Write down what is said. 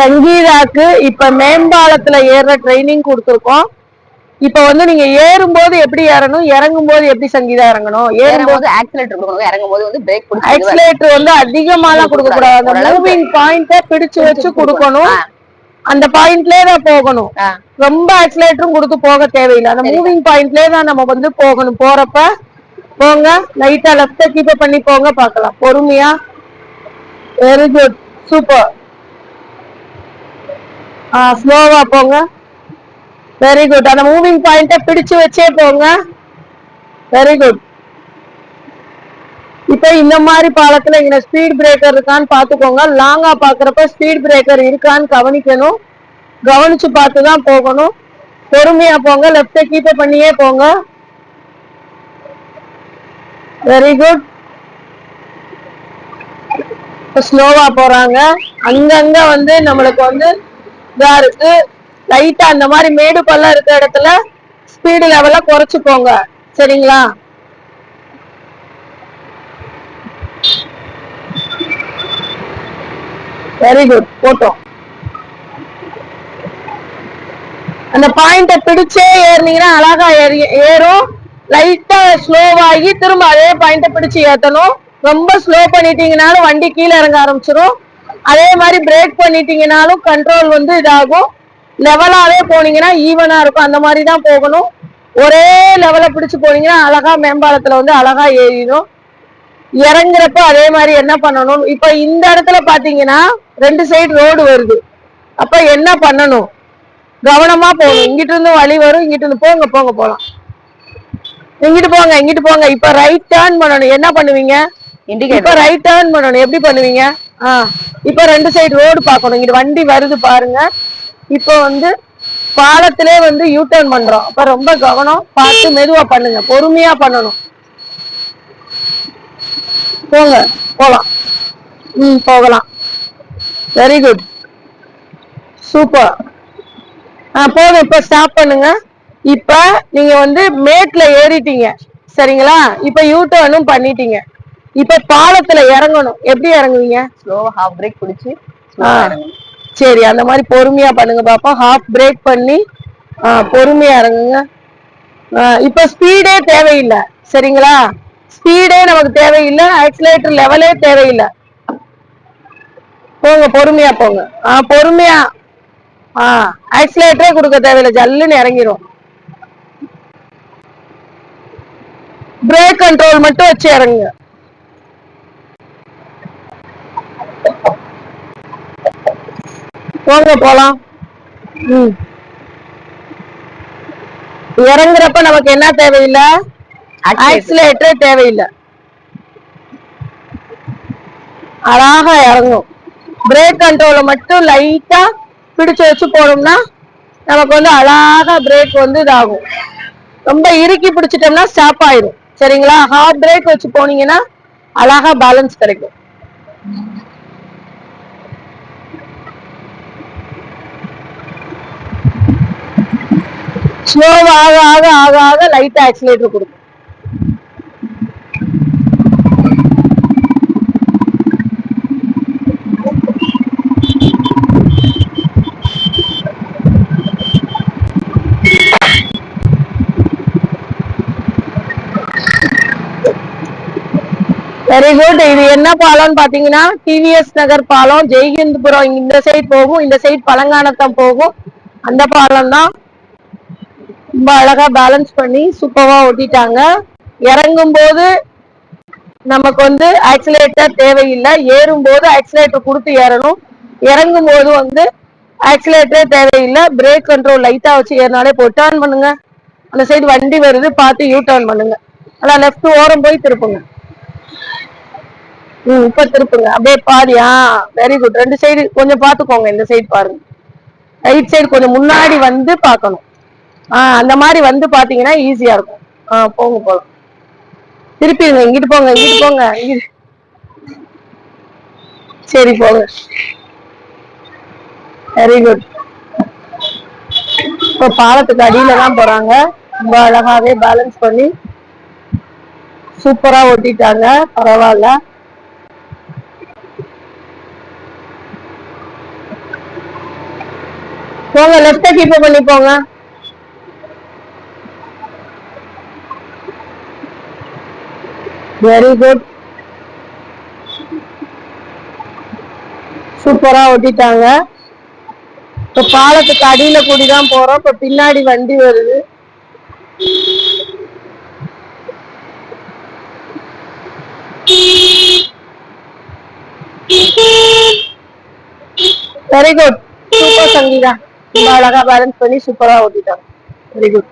சங்கீதாக்கு இப்ப மேம்பாலத்துல ஏறுற ட்ரைனிங் கொடுத்துருக்கோம். இப்ப வந்து நீங்க ஏறும்போது எப்படி ஏறணும் இறங்கும் போது எப்படி சங்கீதா இறங்கணும்? ஏறும்போது ஏறும்போது ஆக்சிலேட்டர் கொடுக்கணும். இறங்கும் போது வந்து பிரேக் ஆக்சிலேட்டர் வந்து அதிகமாலாம் கொடுக்க கூடாது அந்த. மூவிங் பாயிண்ட பிடிச்சு வச்சு கொடுக்கணும். அந்த பாயிண்ட்லயே தான் போகணும். ரொம்ப ஆக்சிலேட்டரும் கொடுத்து போக தேவையில்லை. அந்த மூவிங் பாயிண்ட்லயே தான் நம்ம வந்து போகணும். போறப்ப போங்க. லைட்டா லெஃப்ட கீப் பண்ணி போங்க. பார்க்கலாம். பொறுமையா. வெரி குட் சூப்பர் ஸ்லோவா போங்க. வெரி குட் அந்த மூவிங் பாயிண்ட பிடிச்சு வச்சே போங்க. வெரி குட் இப்ப இந்த மாதிரி பாலத்துல இங்க ஸ்பீட் பிரேக்கர் இருக்கான்னு பாத்துக்கோங்க லாங்கா பாக்குறப்ப ஸ்பீட் பிரேக்கர் இருக்கான்னு கவனிக்கணும். கவனிச்சு பார்த்து தான் போகணும். பொறுமையா போங்க. லெப்ட கீப் பண்ணியே போங்க. வெரி குட் ஸ்லோவா போறாங்க. அங்கங்க வந்து நம்மளுக்கு வந்து இதா இருக்கு. லைட்டா அந்த மாதிரி மேடு பள்ளம் இருக்க இடத்துல ஸ்பீடு லெவல குறைச்சு போங்க. சரிங்களா? வெரி குட் போட்டோம். அந்த பாயிண்ட பிடிச்சே ஏறினீங்கன்னா அழகா ஏறி ஏறும். லைட்டா ஸ்லோவாகி திரும்ப அதே பாயிண்ட பிடிச்சு ஏத்தணும். ரொம்ப ஸ்லோ பண்ணிட்டீங்கனாலும் வண்டி கீழே இறங்க ஆரம்பிச்சிடும் அதே மாதிரி பிரேக் பண்ணிட்டீங்கனாலும் கண்ட்ரோல் வந்து இதாகும். லெவலாவே போனீங்கன்னா ஈவனா இருக்கும். அந்த மாதிரி தான் போகணும். ஒரே லெவல பிடிச்சு போனீங்கன்னா அழகா மேம்பாலத்துல வந்து அழகா ஏறிடும். இறங்குறப்ப அதே மாதிரி என்ன பண்ணணும்? இப்ப இந்த இடத்துல பாத்தீங்கன்னா ரெண்டு சைடு ரோடு வருது. அப்ப என்ன பண்ணணும்? கவனமா போகணும். இங்கிட்டு இருந்து வழி வரும். இங்கிட்டு இருந்து போங்க போங்க போலாம். இங்கிட்டு போங்க இங்கிட்டு போங்க. இப்ப ரைட் டர்ன் பண்ணணும். என்ன பண்ணுவீங்க? இப்ப ரைட் டர்ன் பண்ணணும். எப்படி பண்ணுவீங்க? ஆ. இப்ப ரெண்டு சைடு ரோடு பார்க்கணும். இங்கிட்டு வண்டி வருது பாருங்க. இப்போ வந்து பாலத்திலே வந்து யூ டர்ன் பண்றோம். அப்ப ரொம்ப கவனம் பார்த்து மெதுவா பண்ணுங்க. பொறுமையா பண்ணணும். போங்க. போகலாம் ம் போகலாம். வெரி குட் சூப்பர் ஆ போதும் இப்ப ஸ்டாப் பண்ணுங்க. இப்ப நீங்க வந்து மேட்ல ஏறிட்டீங்க. சரிங்களா? இப்ப யூ டர்னும் பண்ணிட்டீங்க. இப்ப பாலத்துல இறங்கணும். எப்படி இறங்குவீங்க? ஸ்லோவா ஹாஃப் பிரேக் பிடிச்சி சரி அந்த மாதிரி பொறுமையா பண்ணுங்க பாப்பா. ஹாஃப் பிரேக் பண்ணி பொறுமையா இறங்குங்க. இப்ப ஸ்பீடே தேவையில்லை. சரிங்களா? ஸ்பீடே நமக்கு தேவையில்லை. ஆக்சிலேட்டர் லெவலே தேவையில்லை. போங்க பொறுமையா போங்க. ஆ பொறுமையா. ஆ ஆக்சிலேட்டரே கொடுக்க தேவையில்லை. ஜல்லுன்னு இறங்கிரும். பிரேக் கண்ட்ரோல் மட்டும் வச்சு இறங்குங்க. போங்க போலாம். ம். இறங்குறப்ப நமக்கு என்ன தேவையில்லை? ஆக்சிலேட்டரே தேவையில்லை. அழகா இறங்கும். பிரேக் கண்ட்ரோல மட்டும் லைட்டா பிடிச்சு வச்சு போனோம்னா நமக்கு வந்து அழகா பிரேக் வந்து இதாகும். ரொம்ப இறுக்கி பிடிச்சிட்டோம்னா ஸ்டாப் ஆயிடும் சரிங்களா? ஹார்ட் பிரேக் வச்சு போனீங்கன்னா அழகா பேலன்ஸ் கிடைக்கும். ஸ்லோவா ஆக ஆக ஆக ஆக லைட் ஆக்சிலேட்டர் கொடுக்கும். வெரி குட் இது என்ன பாலம்னு பாத்தீங்கன்னா டிவிஎஸ் நகர் பாலம். ஜெய்ஹிந்த்புரம் இந்த சைட் போகும். இந்த சைடு பழங்கானத்தம் போகும். அந்த பாலம் தான் ரொம்ப அழகா பேலன்ஸ் பண்ணி சூப்பரா ஓட்டிட்டாங்க. இறங்கும் போது நமக்கு வந்து ஆக்சிலேட்டர் தேவையில்லை. ஏறும் போது ஆக்சிலேட்டர் கொடுத்து ஏறணும். இறங்கும் போது வந்து ஆக்சிலேட்டரே தேவையில்லை. பிரேக் கண்ட்ரோல் லைட்டா வச்சு ஏறினாலே போ டேர்ன் பண்ணுங்க. அந்த சைடு வண்டி வருது பார்த்து யூ டேர்ன் பண்ணுங்க. அதான் லெஃப்ட் ஓரம் போய் திருப்புங்க. ம் இப்ப திருப்புங்க. அப்படியே பாதியா வெரி குட் ரெண்டு சைடு கொஞ்சம் பாத்துக்கோங்க இந்த சைடு பாருங்க. ரைட் சைடு கொஞ்சம் முன்னாடி வந்து பார்க்கணும். ஆஹ் அந்த மாதிரி வந்து பாத்தீங்கன்னா ஈஸியா இருக்கும். ஆஹ் போங்க போலாம். திருப்பி இங்கிட்டு போங்க இங்கிட்டு போங்க சரி போங்க. வெரி குட் இப்போ பாலத்துக்கு அடியில தான் போறாங்க. ரொம்ப அழகாவே பேலன்ஸ் பண்ணி. சூப்பரா ஓட்டிட்டாங்க. பரவாயில்ல. போங்க லெஃப்ட கீப்ப பண்ணி போங்க வெரி குட் சூப்பரா ஓட்டிட்டாங்க இப்ப பாலத்துக்கு அடியில கூடிதான் போறோம். இப்ப பின்னாடி வண்டி வருது. Very good super Sangeetha. ரொம்ப அழகா பேலன்ஸ் பண்ணி சூப்பரா ஓட்டிட்டாங்க வெரி குட்